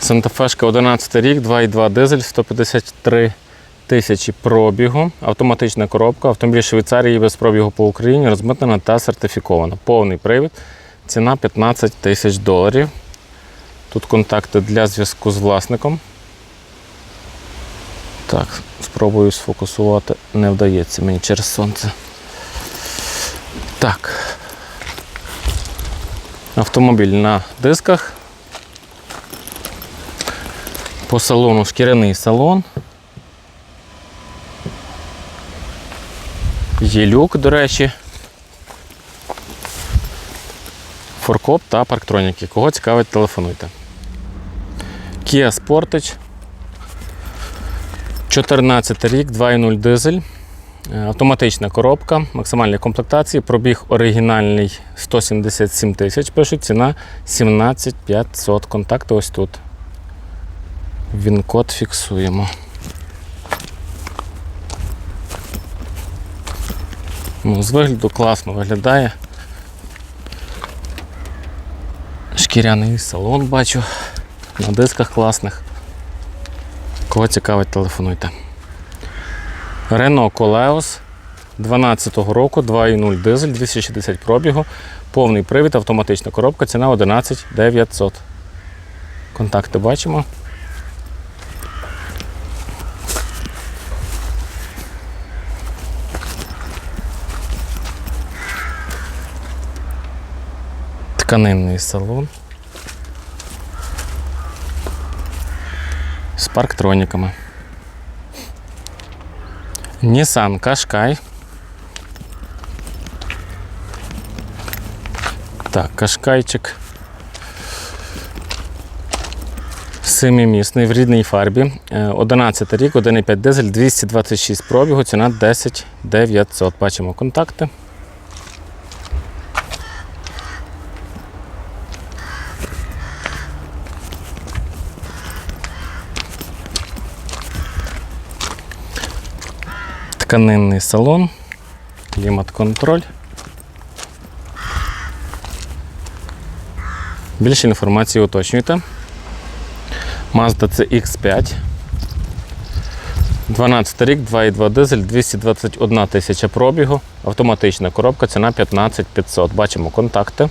Сантафешка 11 рік, 2,2 дизель, 153 тисячі пробігу, автоматична коробка, автомобіль Швейцарії без пробігу по Україні, розмитнена та сертифікована. Повний привід, ціна 15 тисяч доларів. Тут контакти для зв'язку з власником. Так, спробую сфокусувати, не вдається мені через сонце. Так. Автомобіль на дисках. По салону шкіряний салон. Є люк, до речі. Форкоп та парктроніки. Кого цікавить, телефонуйте. Kia Sportage. 14 рік, 2.0 дизель. Е, Автоматична коробка, максимальні комплектації, пробіг оригінальний 177 тисяч, пишуть, ціна 17 500. Контакти ось тут. Він код фіксуємо. Ну, з вигляду класно виглядає. Шкіряний салон бачу. На дисках класних. Кого цікавить, телефонуйте. Renault Coleos 12-го року, 2.0 дизель, 260 пробігу, повний привід, автоматична коробка, ціна 11 900. Контакти бачимо. Тканинний салон з парктроніками. Nissan Qashqai. Так, кашкайчик. Семимісний в рідній фарбі. Е, 11 рік, 1,5 дизель, 226 пробігу, ціна 10 900. Бачимо контакти. Тканинний салон, клімат-контроль. Більше інформації уточнюйте. Mazda CX5. 12 рік, 2,2 дизель, 221 тисяча пробігу, автоматична коробка, ціна 15 500. Бачимо контакти.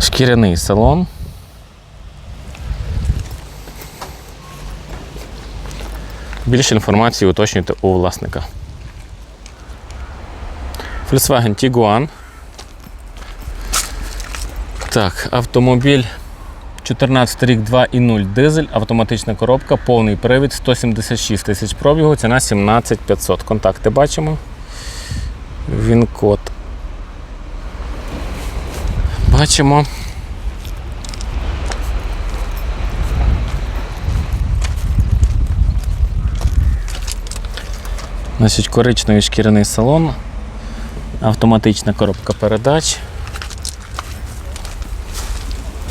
Шкіряний салон. Більше інформації уточнюйте у власника. Volkswagen Tiguan. Так, автомобіль 14 рік 2.0 дизель, автоматична коробка, повний привід, 176 тисяч пробігу, ціна 17 500. Контакти бачимо. Він код. Бачимо. Значить, коричневий шкіряний салон, автоматична коробка передач,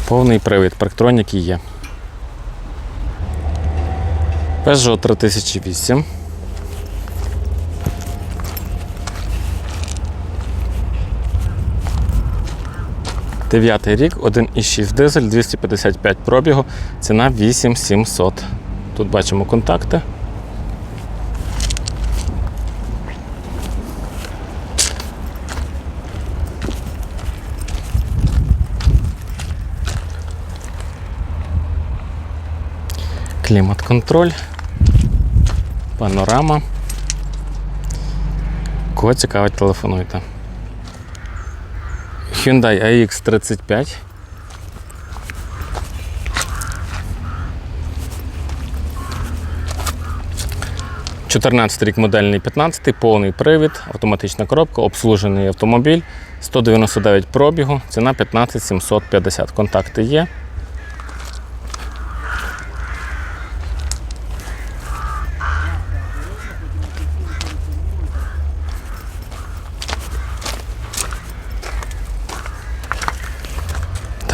повний привід, парктроніки є. Peugeot 3008. Дев'ятий рік, 1,6 дизель, 255 пробігу, ціна 8700. Тут бачимо контакти. Клімат-контроль, панорама. Кого цікавить, телефонуйте. Hyundai AX35. Чотирнадцятий рік модельний 15, повний привід, автоматична коробка, обслужений автомобіль, 199 пробігу, ціна 15 750. Контакти є.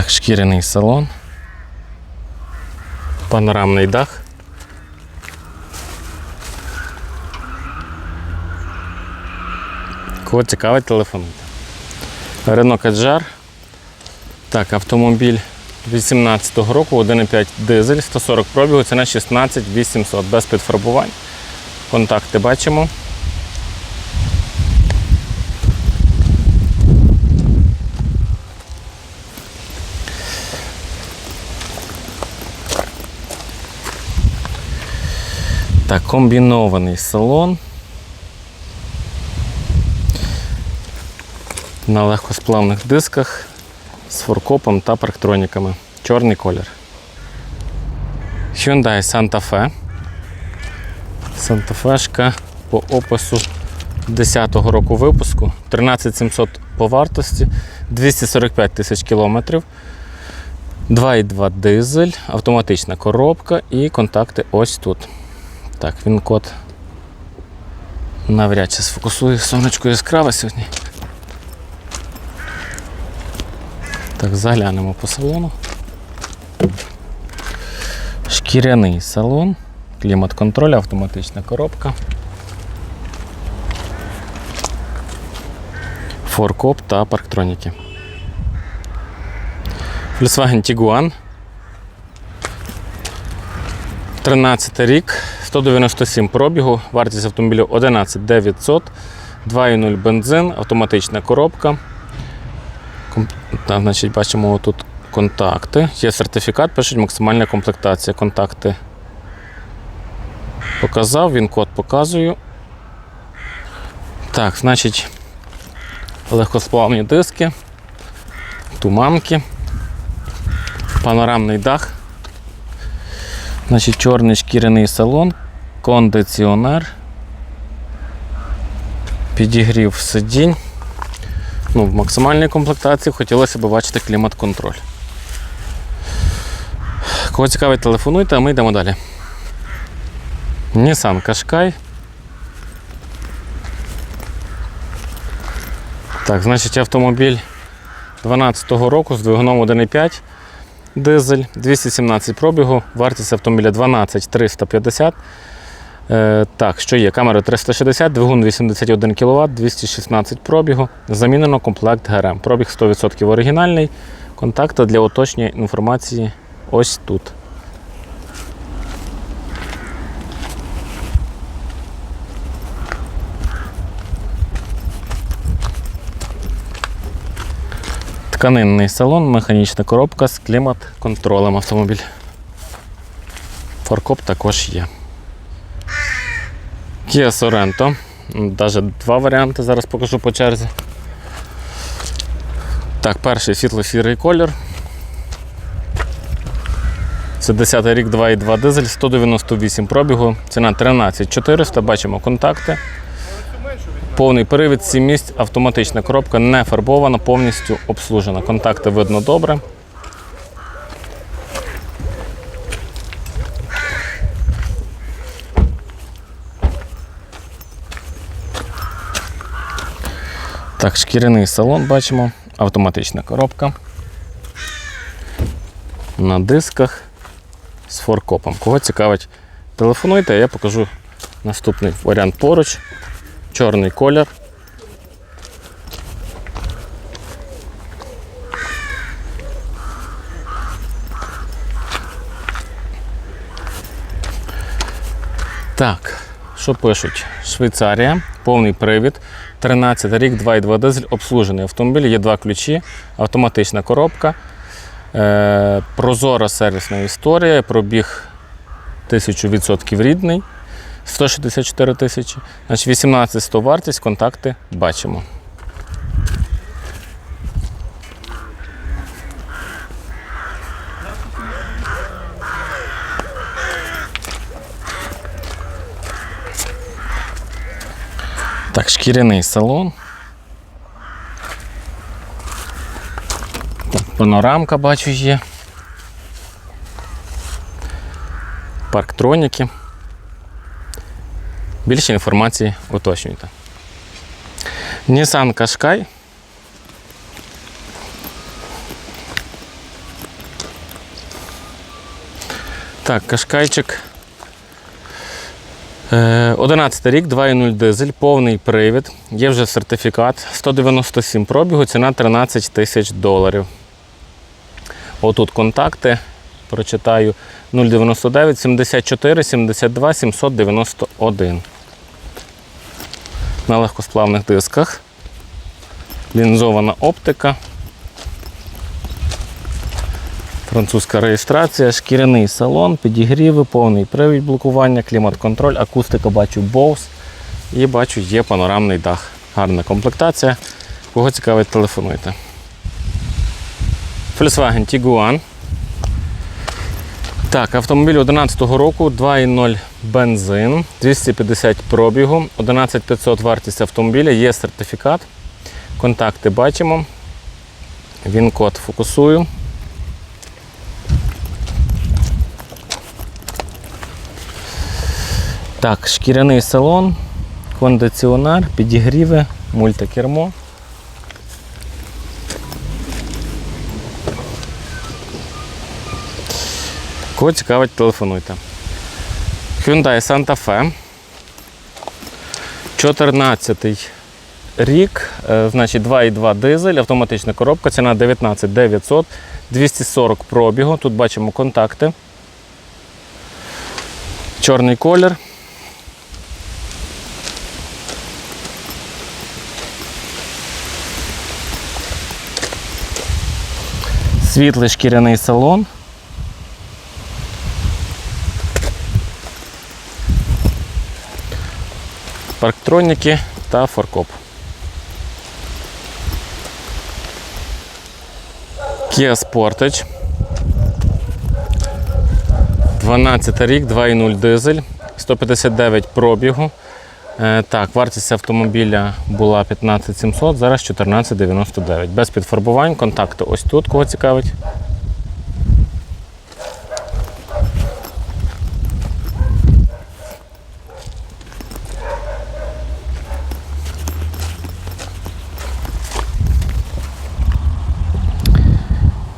Так, шкіряний салон. Панорамний дах. Кого цікавить, телефонуйте. Рено Каджар. Так, автомобіль 18-го року, 1,5 дизель, 140 пробігу, ціна 16 800 без підфарбувань. Контакти бачимо. Так, комбінований салон. На легкосплавних дисках з форкопом та парктроніками. Чорний колір. Hyundai Santa Fe. Santa Fe по опису 10-го року випуску. 13700 по вартості, 245 тисяч кілометрів. 2,2 дизель, автоматична коробка і контакти ось тут. Так, він код навряд чи сфокусує сонечко яскраве сьогодні. Так, заглянемо по салону. Шкіряний салон, клімат-контроль, автоматична коробка. Форкоп та парктроніки. Volkswagen Tiguan 13 рік, 197 пробігу, вартість автомобілю 11 900, 2,0 бензин, автоматична коробка. Ком- значить, бачимо тут контакти. Є сертифікат, пишуть максимальна комплектація. Контакти показав, він код показую. Так, значить, легкосплавні диски, туманки, панорамний дах. Значить, чорний шкіряний салон, кондиціонер, підігрів сидінь. Ну, в максимальній комплектації хотілося б бачити клімат-контроль. Кого цікавить, телефонуйте, а ми йдемо далі. Nissan Qashqai. Так, значить, автомобіль 12-го року з двигуном 1,5 дизель, 217 пробігу, вартість автомобіля 12 350. Е, так, що є? Камера 360, двигун 81 кВт, 216 пробігу. Замінено комплект ГРМ. Пробіг 100% оригінальний. Контакти для уточнення інформації ось тут. Тканинний салон, механічна коробка з клімат-контролем автомобіль. Форкоп також є. Kia Sorento. Навіть два варіанти зараз покажу по черзі. Так, перший світло-сірий колір. Це 10 рік 2,2 дизель, 198 пробігу, ціна 13 400, бачимо контакти. Повний перевід, 7 місць, автоматична коробка, не фарбована, повністю обслужена. Контакти видно добре. Так, шкіряний салон бачимо, автоматична коробка. На дисках з форкопом. Кого цікавить, телефонуйте, а я покажу наступний варіант поруч. Чорний колір. Так, що пишуть? Швейцарія, повний привід, 13 рік, 2,2 дизель, обслужений автомобіль, є два ключі, автоматична коробка, е, прозора сервісна історія, пробіг 1000% рідний, 164 тисячі. Значить, 18 100 вартість, контакти бачимо. Так, шкіряний салон. Так, панорамка бачу є. Парктроніки. Більше інформації уточнюйте. Nissan Qashqai. Так, Кашкайчик. Е, 11 рік, 2,0 дизель, повний привід. Є вже сертифікат. 197 пробігу, ціна 13 тисяч доларів. Отут контакти. Прочитаю 099 74 72 791. На легкосплавних дисках. Лінзована оптика. Французька реєстрація, шкіряний салон, підігріви, повний привід блокування, клімат-контроль, акустика бачу Bose і бачу є панорамний дах. Гарна комплектація. Кого цікавить, телефонуйте. Volkswagen Tiguan. Так, автомобіль 2011 року, 2,0 бензин, 250 пробігу, 11500 вартість автомобіля, є сертифікат. Контакти бачимо. Він код фокусую. Так, шкіряний салон, кондиціонер, підігріви, мультикермо. Кого цікавить, телефонуйте. Hyundai Santa Fe. 14 рік, е, значить 2,2 дизель, автоматична коробка, ціна 19 900, 240 пробігу. Тут бачимо контакти. Чорний колір. Світлий шкіряний салон. Парктроніки та форкоп. Kia Sportage. 12 рік, 2,0 дизель, 159 пробігу. Е, так, вартість автомобіля була 15 700, зараз 1499. Без підфарбувань, контакти ось тут, кого цікавить.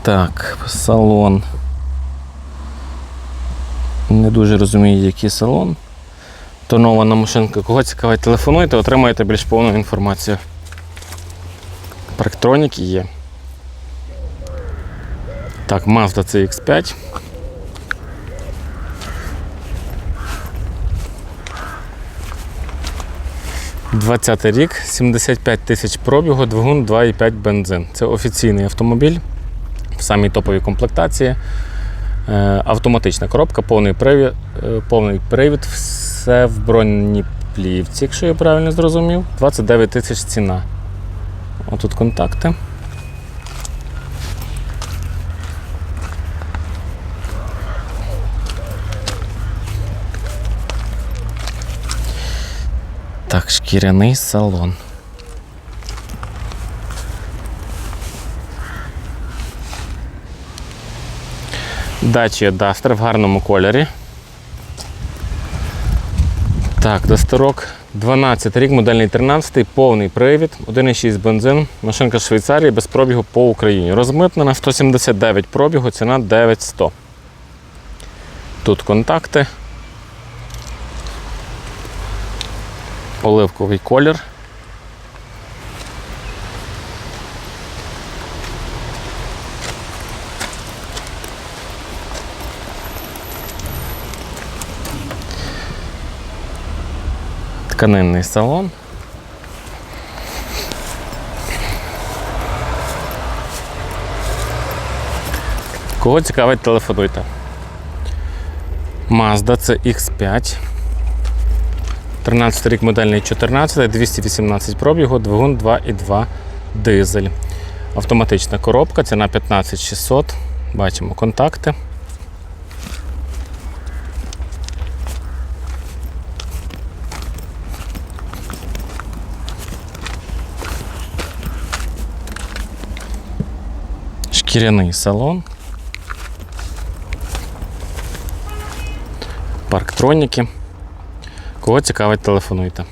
Так, салон. Не дуже розумію, який салон. Тонована машинка. Кого цікавить, телефонуйте, отримаєте більш повну інформацію. Парктроніки є. Так, Mazda CX5. Двадцятий рік, 75 тисяч пробігу, двигун 2,5 бензин. Це офіційний автомобіль в самій топовій комплектації. Е, Автоматична коробка, повний привід, е, повний привід, все в бронній плівці, якщо я правильно зрозумів. 29 тисяч ціна. Отут контакти. Так, шкіряний салон. Dacia Duster в гарному кольорі. Так, Дастерок 12 рік, модельний 13, повний привід, 1,6 бензин, машинка з Швейцарії без пробігу по Україні. Розмитнена 179 пробігу, ціна 9100. Тут контакти. Оливковий колір. Тканинний салон. Кого цікавить, телефонуйте. Mazda CX5. 13 рік модельний 14, 218 пробігу, двигун 2,2 дизель. Автоматична коробка, ціна 15600. Бачимо контакти. Шкіряний салон. Парктроніки. Кого цікавить, телефонуйте.